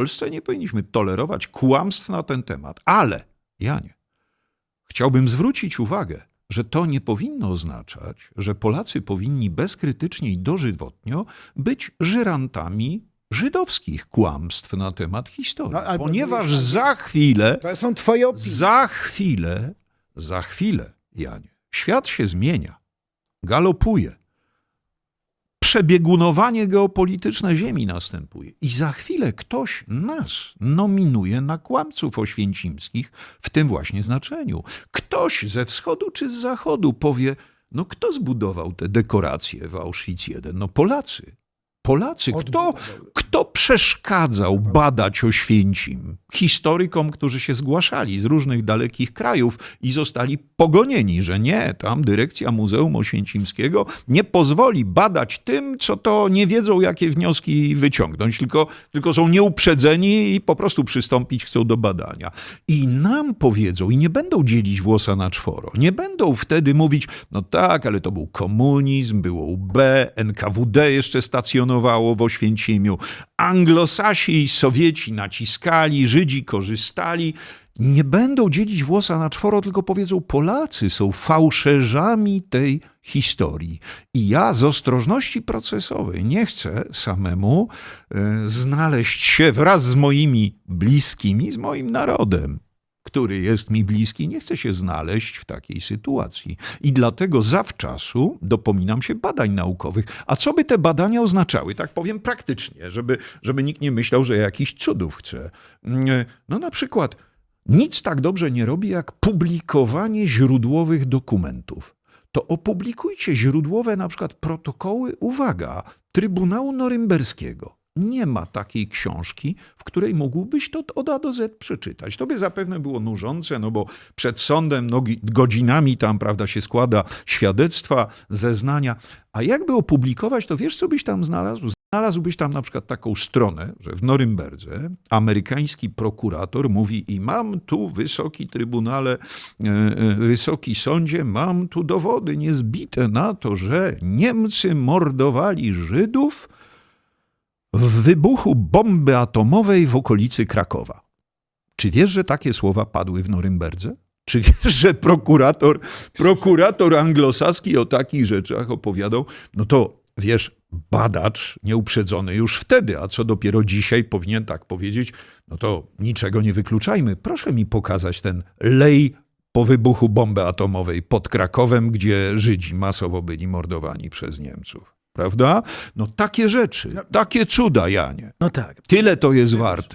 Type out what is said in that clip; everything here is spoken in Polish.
Polsce nie powinniśmy tolerować kłamstw na ten temat. Ale, Janie, chciałbym zwrócić uwagę, że to nie powinno oznaczać, że Polacy powinni bezkrytycznie i dożywotnio być żyrantami żydowskich kłamstw na temat historii. No, Ponieważ za chwilę To są twoje opinie. za chwilę, za chwilę, Janie, świat się zmienia, galopuje. Przebiegunowanie geopolityczne Ziemi następuje. I za chwilę ktoś nas nominuje na kłamców oświęcimskich w tym właśnie znaczeniu. Ktoś ze wschodu czy z zachodu powie, no kto zbudował te dekoracje w Auschwitz I? No Polacy. Polacy. Kto, kto przeszkadzał badać Oświęcim? Historykom, którzy się zgłaszali z różnych dalekich krajów i zostali pogonieni, że nie, tam dyrekcja Muzeum Oświęcimskiego nie pozwoli badać tym, co to nie wiedzą, jakie wnioski wyciągnąć, tylko, tylko są nieuprzedzeni i po prostu przystąpić chcą do badania. I nam powiedzą, i nie będą dzielić włosa na czworo, nie będą wtedy mówić, no tak, ale to był komunizm, było UB, NKWD jeszcze stacjonowało w Oświęcimiu, anglosasi i Sowieci naciskali, Żydzi korzystali. Nie będą dzielić włosa na czworo, tylko powiedzą, Polacy są fałszerzami tej historii. I ja z ostrożności procesowej nie chcę samemu e, znaleźć się wraz z moimi bliskimi, z moim narodem który jest mi bliski, nie chce się znaleźć w takiej sytuacji. I dlatego zawczasu dopominam się badań naukowych. A co by te badania oznaczały? Tak powiem praktycznie, żeby, żeby nikt nie myślał, że ja jakichś cudów chcę. Mm, No na przykład nic tak dobrze nie robi jak publikowanie źródłowych dokumentów. To opublikujcie źródłowe na przykład protokoły, uwaga, Trybunału Norymberskiego. Nie ma takiej książki, w której mógłbyś to od A do Z przeczytać. To by zapewne było nużące, no bo przed sądem no, godzinami tam, prawda, się składa świadectwa, zeznania. A jakby opublikować, to wiesz, co byś tam znalazł? Znalazłbyś tam na przykład taką stronę, że w Norymberdze amerykański prokurator mówi i mam tu, wysoki trybunale, e, e, wysoki sądzie, mam tu dowody niezbite na to, że Niemcy mordowali Żydów w wybuchu bomby atomowej w okolicy Krakowa. Czy wiesz, że takie słowa padły w Norymberdze? Czy wiesz, że prokurator, prokurator anglosaski o takich rzeczach opowiadał? No to wiesz, badacz nieuprzedzony już wtedy, a co dopiero dzisiaj powinien tak powiedzieć, no to niczego nie wykluczajmy. Proszę mi pokazać ten lej po wybuchu bomby atomowej pod Krakowem, gdzie Żydzi masowo byli mordowani przez Niemców. Prawda? No takie rzeczy, takie cuda, Janie. No tak. Tyle to jest warte.